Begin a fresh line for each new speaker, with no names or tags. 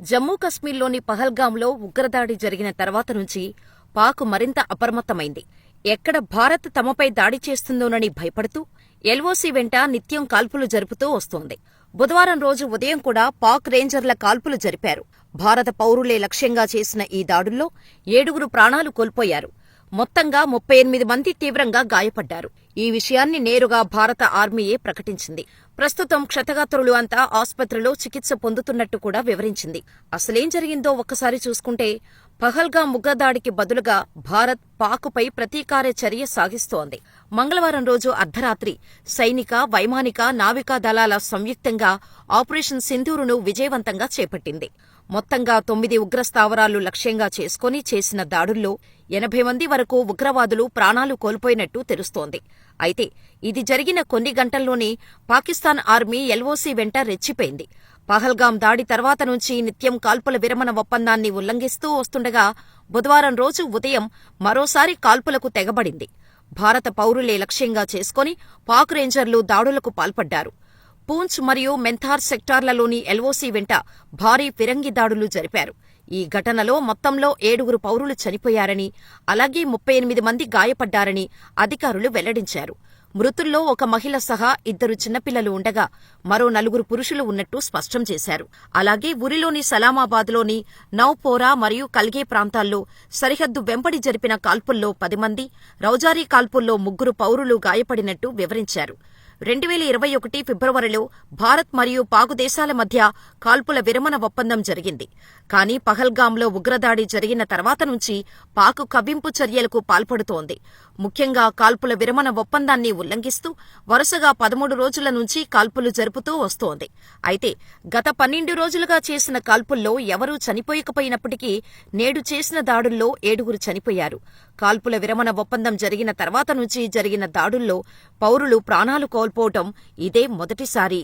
జమ్మూ కశ్మీర్లోని పహల్గాంలో ఉగ్రదాడి జరిగిన తర్వాత నుంచి పాక్ మరింత అప్రమత్తమైంది. ఎక్కడ భారత్ తమపై దాడి చేస్తుందోనని భయపడుతూ ఎల్ఓసీ వెంట నిత్యం కాల్పులు జరుపుతూ వస్తోంది. బుధవారం రోజు ఉదయం కూడా పాక్ రేంజర్ల కాల్పులు జరిపారు. భారత పౌరులే లక్ష్యంగా చేసిన ఈ దాడుల్లో ఏడుగురు ప్రాణాలు కోల్పోయారు. మొత్తంగా ముప్పై ఎనిమిది మంది తీవ్రంగా గాయపడ్డారు. ఈ విషయాన్ని నేరుగా భారత ఆర్మీయే ప్రకటించింది. ప్రస్తుతం క్షతగాత్రులు అంతా ఆస్పత్రిలో చికిత్స పొందుతున్నట్టు కూడా వివరించింది. అసలేం జరిగిందో ఒక్కసారి చూసుకుంటే పహల్గా ముగ్గదాడికి బదులుగా భారత్ పాకుపై ప్రతీకార చర్య సాగిస్తోంది. మంగళవారం రోజు అర్ధరాత్రి సైనిక వైమానిక నావికా దళాల సంయుక్తంగా ఆపరేషన్ సింధూరును విజయవంతంగా చేపట్టింది. మొత్తంగా తొమ్మిది ఉగ్రస్థావరాలు లక్ష్యంగా చేసుకుని చేసిన దాడుల్లో ఎనభై మంది వరకు ఉగ్రవాదులు ప్రాణాలు కోల్పోయినట్టు తెలుస్తోంది. అయితే ఇది జరిగిన కొన్ని గంటల్లోనే పాకిస్తాన్ ఆర్మీ ఎల్ఓసీ వెంట రెచ్చిపోయింది. పహల్గాం దాడి తర్వాత నుంచి నిత్యం కాల్పుల విరమణ ఒప్పందాన్ని ఉల్లంఘిస్తూ వస్తుండగా బుధవారం రోజు ఉదయం మరోసారి కాల్పులకు తెగబడింది. భారత పౌరులే లక్ష్యంగా చేసుకుని పాక్ రేంజర్లు దాడులకు పాల్పడ్డారు. పూంచ్ మరియు మెంథార్ సెక్టార్లలోని ఎల్ఓసీ వెంట భారీ ఫిరంగి దాడులు జరిపారు. ఈ ఘటనలో మొత్తంలో ఏడుగురు పౌరులు చనిపోయారని అలాగే ముప్పై ఎనిమిది మంది గాయపడ్డారని అధికారులు వెల్లడించారు. మృతుల్లో ఒక మహిళ సహా ఇద్దరు చిన్నపిల్లలు ఉండగా మరో నలుగురు పురుషులు ఉన్నట్టు స్పష్టం చేశారు. అలాగే ఉరిలోని సలామాబాద్లోని నౌపోరా మరియు కల్గే ప్రాంతాల్లో సరిహద్దు వెంబడి జరిపిన కాల్పుల్లో పది మంది రౌజారీ కాల్పుల్లో ముగ్గురు పౌరులు గాయపడినట్టు వివరించారు. రెండు వేల ఇరవై ఒకటి ఫిబ్రవరిలో భారత్ మరియు పాకు దేశాల మధ్య కాల్పుల విరమణ ఒప్పందం జరిగింది. కానీ పహల్గాంలో ఉగ్రదాడి జరిగిన తర్వాత నుంచి పాకు కవ్వింపు చర్యలకు పాల్పడుతోంది. ముఖ్యంగా కాల్పుల విరమణ ఒప్పందాన్ని ఉల్లంఘిస్తూ వరుసగా పదమూడు రోజుల నుంచి కాల్పులు జరుపుతూ వస్తోంది. అయితే గత పన్నెండు రోజులుగా చేసిన కాల్పుల్లో ఎవరూ చనిపోయకపోయినప్పటికీ నేడు చేసిన దాడుల్లో ఏడుగురు చనిపోయారు. కాల్పుల విరమణ ఒప్పందం జరిగిన తర్వాత నుంచి జరిగిన దాడుల్లో పౌరులు ప్రాణాలు కోల్పోవటం ఇదే మొదటిసారి.